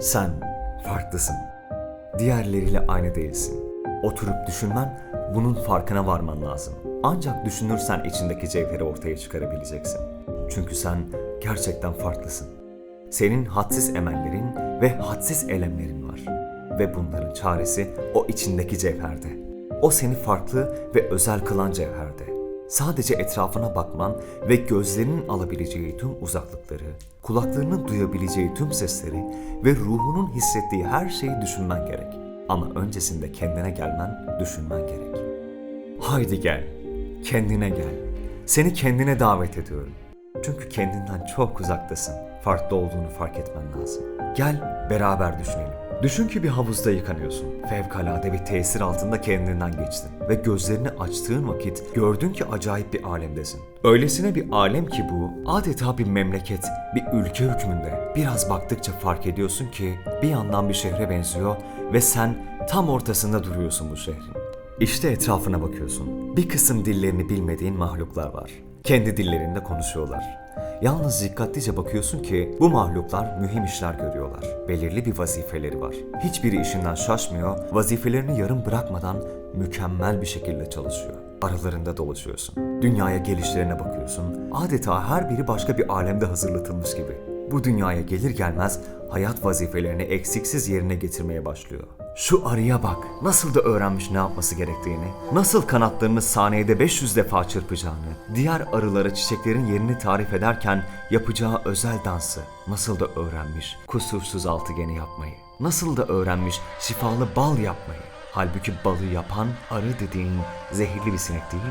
Sen farklısın. Diğerleriyle aynı değilsin. Oturup düşünmen, bunun farkına varman lazım. Ancak düşünürsen içindeki cevheri ortaya çıkarabileceksin. Çünkü sen gerçekten farklısın. Senin hadsiz emellerin ve hadsiz elemlerin var. Ve bunların çaresi o içindeki cevherde. O seni farklı ve özel kılan cevherde. Sadece etrafına bakman ve gözlerinin alabileceği tüm uzaklıkları, kulaklarının duyabileceği tüm sesleri ve ruhunun hissettiği her şeyi düşünmen gerek. Ama öncesinde kendine gelmen, düşünmen gerek. Haydi gel, kendine gel. Seni kendine davet ediyorum. Çünkü kendinden çok uzaktasın. Farklı olduğunu fark etmen lazım. Gel beraber düşünelim. Düşün ki bir havuzda yıkanıyorsun. Fevkalade bir tesir altında kendinden geçtin. Ve gözlerini açtığın vakit gördün ki acayip bir alemdesin. Öylesine bir alem ki bu adeta bir memleket, bir ülke hükmünde. Biraz baktıkça fark ediyorsun ki bir yandan bir şehre benziyor ve sen tam ortasında duruyorsun bu şehrin. İşte etrafına bakıyorsun. Bir kısım dillerini bilmediğin mahluklar var. Kendi dillerinde konuşuyorlar. Yalnız dikkatlice bakıyorsun ki bu mahluklar mühim işler görüyorlar. Belirli bir vazifeleri var. Hiçbiri işinden şaşmıyor, vazifelerini yarım bırakmadan mükemmel bir şekilde çalışıyor. Aralarında dolaşıyorsun. Dünyaya gelişlerine bakıyorsun. Adeta her biri başka bir alemde hazırlatılmış gibi. Bu dünyaya gelir gelmez hayat vazifelerini eksiksiz yerine getirmeye başlıyor. Şu arıya bak. Nasıl da öğrenmiş ne yapması gerektiğini. Nasıl kanatlarını saniyede 500 defa çırpacağını. Diğer arılara çiçeklerin yerini tarif ederken yapacağı özel dansı. Nasıl da öğrenmiş kusursuz altıgeni yapmayı. Nasıl da öğrenmiş şifalı bal yapmayı. Halbuki balı yapan arı dediğin zehirli bir sinek değil mi?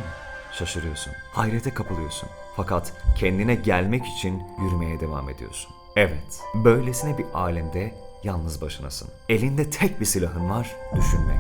Şaşırıyorsun, hayrete kapılıyorsun. Fakat kendine gelmek için yürümeye devam ediyorsun. Evet, böylesine bir alemde yalnız başınasın. Elinde tek bir silahın var, düşünmek.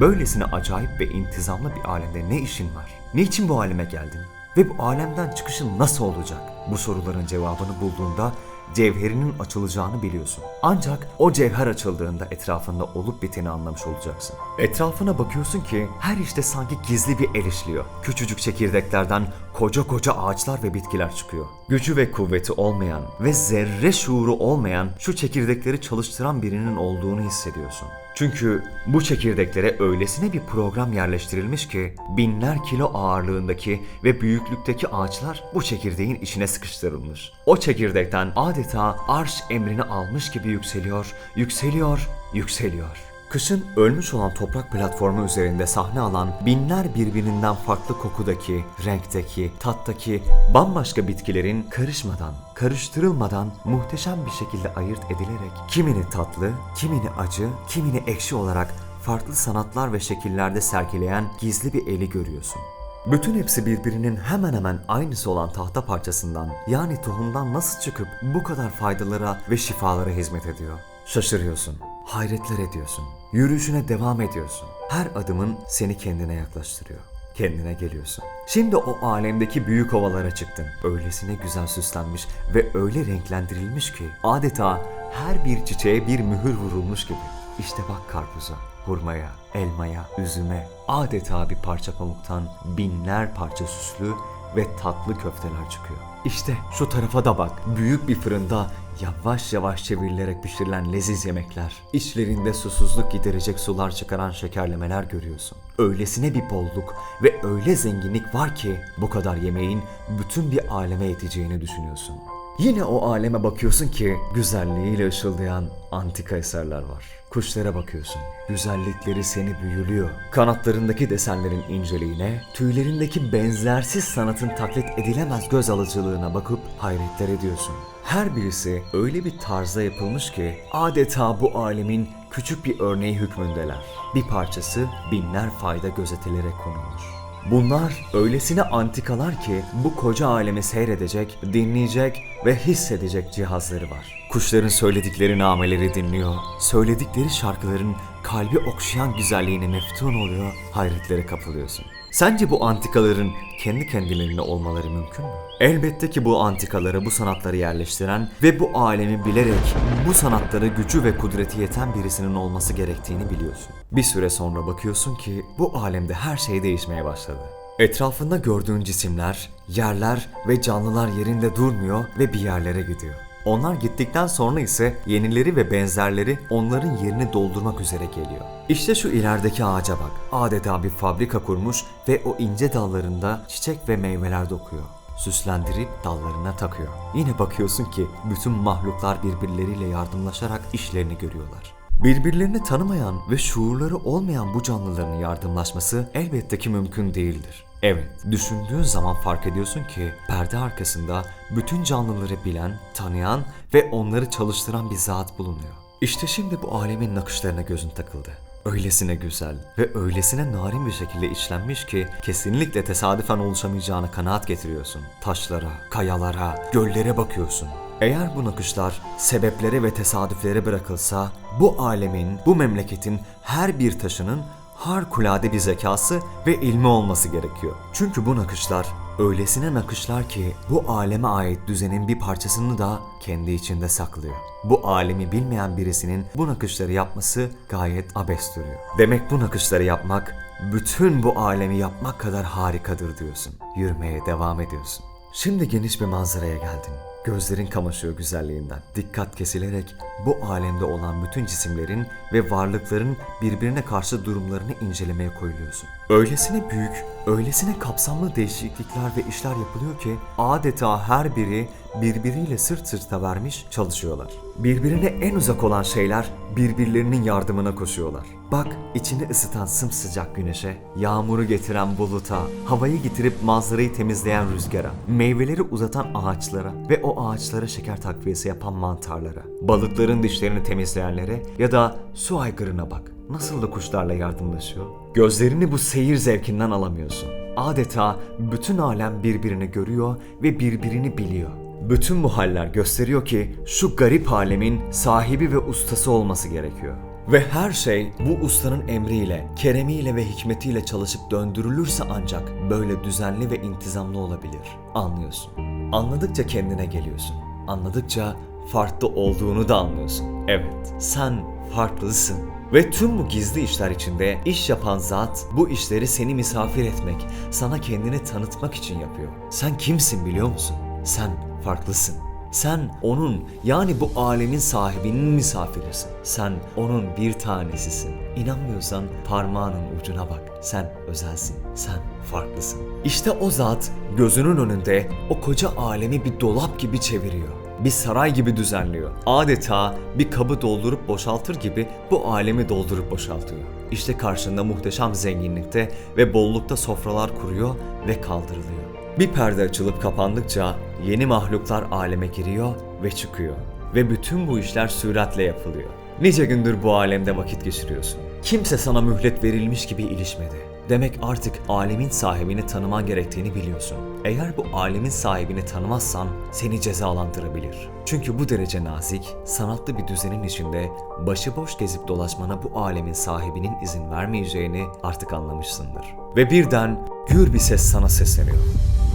Böylesine acayip ve intizamlı bir alemde ne işin var? Niçin bu aleme geldin? Ve bu alemden çıkışın nasıl olacak? Bu soruların cevabını bulduğunda cevherinin açılacağını biliyorsun. Ancak o cevher açıldığında etrafında olup biteni anlamış olacaksın. Etrafına bakıyorsun ki her işte sanki gizli bir el işliyor. Küçücük çekirdeklerden koca koca ağaçlar ve bitkiler çıkıyor. Gücü ve kuvveti olmayan ve zerre şuuru olmayan şu çekirdekleri çalıştıran birinin olduğunu hissediyorsun. Çünkü bu çekirdeklere öylesine bir program yerleştirilmiş ki binler kilo ağırlığındaki ve büyüklükteki ağaçlar bu çekirdeğin içine sıkıştırılmış. O çekirdekten adeta arş emrini almış gibi yükseliyor, yükseliyor, yükseliyor. Kışın ölmüş olan toprak platformu üzerinde sahne alan binler birbirinden farklı kokudaki, renkteki, tattaki bambaşka bitkilerin karışmadan, karıştırılmadan muhteşem bir şekilde ayırt edilerek kimini tatlı, kimini acı, kimini ekşi olarak farklı sanatlar ve şekillerde sergileyen gizli bir eli görüyorsun. Bütün hepsi birbirinin hemen hemen aynısı olan tahta parçasından yani tohumdan nasıl çıkıp bu kadar faydalara ve şifalara hizmet ediyor? Şaşırıyorsun, hayretler ediyorsun, yürüyüşüne devam ediyorsun. Her adımın seni kendine yaklaştırıyor. Kendine geliyorsun. Şimdi o alemdeki büyük ovalara çıktın. Öylesine güzel süslenmiş ve öyle renklendirilmiş ki adeta her bir çiçeğe bir mühür vurulmuş gibi. İşte bak karpuza, hurmaya, elmaya, üzüme adeta bir parça pamuktan binler parça süslü ve tatlı köfteler çıkıyor. İşte şu tarafa da bak. Büyük bir fırında yavaş yavaş çevrilerek pişirilen leziz yemekler. İçlerinde susuzluk giderecek sular çıkaran şekerlemeler görüyorsun. Öylesine bir bolluk ve öyle zenginlik var ki bu kadar yemeğin bütün bir aleme yeteceğini düşünüyorsun. Yine o aleme bakıyorsun ki güzelliğiyle ışıldayan antika eserler var. Kuşlara bakıyorsun. Güzellikleri seni büyülüyor. Kanatlarındaki desenlerin inceliğine, tüylerindeki benzersiz sanatın taklit edilemez göz alıcılığına bakıp hayretler ediyorsun. Her birisi öyle bir tarzda yapılmış ki adeta bu alemin küçük bir örneği hükmündeler. Bir parçası binler fayda gözetilerek konulmuş. Bunlar öylesine antikalar ki bu koca alemi seyredecek, dinleyecek ve hissedecek cihazları var. Kuşların söyledikleri nameleri dinliyor, söyledikleri şarkıların kalbi okşayan güzelliğine meftun oluyor, hayretlere kapılıyorsun. Sence bu antikaların kendi kendilerine olmaları mümkün mü? Elbette ki bu antikalara bu sanatları yerleştiren ve bu alemi bilerek bu sanatlara gücü ve kudreti yeten birisinin olması gerektiğini biliyorsun. Bir süre sonra bakıyorsun ki bu alemde her şey değişmeye başladı. Etrafında gördüğün cisimler, yerler ve canlılar yerinde durmuyor ve bir yerlere gidiyor. Onlar gittikten sonra ise yenileri ve benzerleri onların yerini doldurmak üzere geliyor. İşte şu ilerideki ağaca bak. Adeta bir fabrika kurmuş ve o ince dallarında çiçek ve meyveler dokuyor süslendirip dallarına takıyor. Yine bakıyorsun ki bütün mahluklar birbirleriyle yardımlaşarak işlerini görüyorlar. Birbirlerini tanımayan ve şuurları olmayan bu canlıların yardımlaşması elbette ki mümkün değildir. Evet, düşündüğün zaman fark ediyorsun ki perde arkasında bütün canlıları bilen, tanıyan ve onları çalıştıran bir zat bulunuyor. İşte şimdi bu alemin nakışlarına gözün takıldı. Öylesine güzel ve öylesine narin bir şekilde işlenmiş ki kesinlikle tesadüfen oluşamayacağına kanaat getiriyorsun. Taşlara, kayalara, göllere bakıyorsun. Eğer bu nakışlar sebeplere ve tesadüflere bırakılsa bu alemin, bu memleketin her bir taşının harikulade bir zekası ve ilmi olması gerekiyor. Çünkü bu nakışlar öylesine nakışlar ki bu aleme ait düzenin bir parçasını da kendi içinde saklıyor. Bu alemi bilmeyen birisinin bu nakışları yapması gayet abes duruyor. Demek bu nakışları yapmak bütün bu alemi yapmak kadar harikadır diyorsun. Yürümeye devam ediyorsun. Şimdi geniş bir manzaraya geldin. Gözlerin kamaşıyor güzelliğinden. Dikkat kesilerek bu alemde olan bütün cisimlerin ve varlıkların birbirine karşı durumlarını incelemeye koyuluyorsun. Öylesine büyük, öylesine kapsamlı değişiklikler ve işler yapılıyor ki adeta her biri birbiriyle sırt sırta vermiş çalışıyorlar. Birbirine en uzak olan şeyler birbirlerinin yardımına koşuyorlar. Bak içini ısıtan sımsıcak güneşe, yağmuru getiren buluta, havayı getirip manzarayı temizleyen rüzgara, meyveleri uzatan ağaçlara ve o ağaçlara şeker takviyesi yapan mantarlara, balıkların dişlerini temizleyenlere ya da su aygırına bak. Nasıl da kuşlarla yardımlaşıyor. Gözlerini bu seyir zevkinden alamıyorsun. Adeta bütün alem birbirini görüyor ve birbirini biliyor. Bütün bu haller gösteriyor ki şu garip alemin sahibi ve ustası olması gerekiyor. Ve her şey bu ustanın emriyle, keremiyle ve hikmetiyle çalışıp döndürülürse ancak böyle düzenli ve intizamlı olabilir. Anlıyorsun. Anladıkça kendine geliyorsun. Anladıkça farklı olduğunu da anlıyorsun. Evet, sen farklısın. Ve tüm bu gizli işler içinde iş yapan zat bu işleri seni misafir etmek, sana kendini tanıtmak için yapıyor. Sen kimsin biliyor musun? Sen farklısın. Sen onun yani bu alemin sahibinin misafirisin. Sen onun bir tanesisin. İnanmıyorsan parmağının ucuna bak. Sen özelsin. Sen farklısın. İşte o zat gözünün önünde o koca alemi bir dolap gibi çeviriyor bir saray gibi düzenliyor. Adeta bir kabı doldurup boşaltır gibi bu alemi doldurup boşaltıyor. İşte karşında muhteşem zenginlikte ve bollukta sofralar kuruyor ve kaldırılıyor. Bir perde açılıp kapandıkça yeni mahluklar aleme giriyor ve çıkıyor. Ve bütün bu işler süratle yapılıyor. Nice gündür bu alemde vakit geçiriyorsun. Kimse sana mühlet verilmiş gibi ilişmedi. Demek artık alemin sahibini tanıman gerektiğini biliyorsun. Eğer bu alemin sahibini tanımazsan seni cezalandırabilir. Çünkü bu derece nazik, sanatlı bir düzenin içinde başıboş gezip dolaşmana bu alemin sahibinin izin vermeyeceğini artık anlamışsındır. Ve birden gür bir ses sana sesleniyor.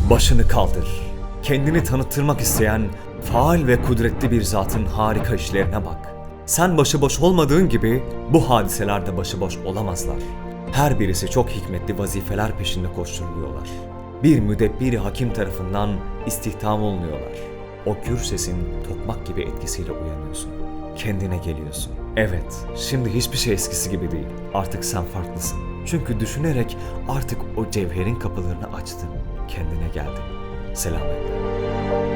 Başını kaldır. Kendini tanıttırmak isteyen faal ve kudretli bir zatın harika işlerine bak. Sen başıboş olmadığın gibi bu hadiseler de başıboş olamazlar. Her birisi çok hikmetli vazifeler peşinde koşturuluyorlar. Bir müdebbir hakim tarafından istihdam olunuyorlar. O gür sesin tokmak gibi etkisiyle uyanıyorsun. Kendine geliyorsun. Evet, şimdi hiçbir şey eskisi gibi değil. Artık sen farklısın. Çünkü düşünerek artık o cevherin kapılarını açtın. Kendine geldin. Selamat.